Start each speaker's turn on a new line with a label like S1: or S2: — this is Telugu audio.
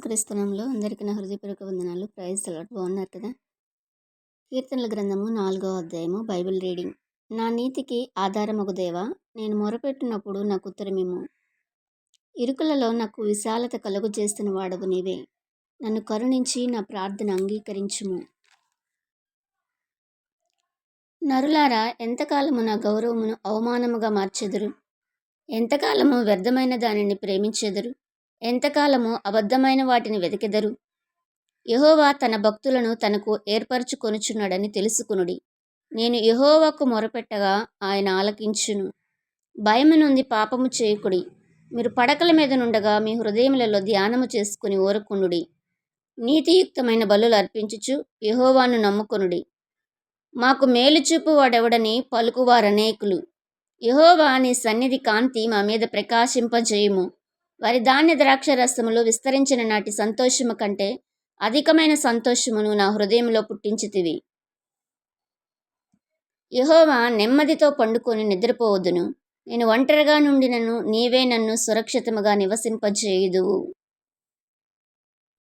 S1: క్రీస్తునంలో అందరికీ నా హృదయపూర్వక వందనాలు. ప్రైజ్ అలాట్ బాగున్నారు కదా? కీర్తనల గ్రంథము నాలుగో అధ్యాయము బైబిల్ రీడింగ్. నా నీతికి ఆధారమగు దేవా నేను మొరపెట్టినప్పుడు నాకు ఉత్తరమేమో ఇరుకులలో నాకు విశాలత కలుగు చేస్తున్న వాడవు నీవే. నన్ను కరుణించి నా ప్రార్థన అంగీకరించుము. నరులారా ఎంతకాలము నా గౌరవమును అవమానముగా మార్చెదరు? ఎంతకాలము వ్యర్థమైన దానిని ప్రేమించెదరు? ఎంతకాలము అబద్ధమైన వాటిని వెతికెదరు యహోవా తన భక్తులను తనకు ఏర్పరచుకొనుచున్నాడని తెలుసుకునుడి. నేను యహోవాకు మొరపెట్టగా ఆయన ఆలకించును. భయము నుండి పాపము చేయకుడి. మీరు పడకల మీద నుండగా మీ హృదయములలో ధ్యానము చేసుకుని ఓరుకునుడి నీతియుక్తమైన బలులు అర్పించుచు యహోవాను నమ్ముకొనుడి. మాకు మేలు చూపు వాడెవడని పలుకువారనేకులు. యహోవా నీ సన్నిధి కాంతి మా మీద ప్రకాశింపజేయుము. వారి ధాన్య ద్రాక్ష రసములు విస్తరించిన నాటి సంతోషము కంటే అధికమైన సంతోషమును నా హృదయంలో పుట్టించితివి. యహోవా నెమ్మదితో పండుకొని నిద్రపోవద్దును నేను ఒంటరిగా నుండి నన్ను నీవే నన్ను సురక్షితముగా నివసింపజేయుదువు.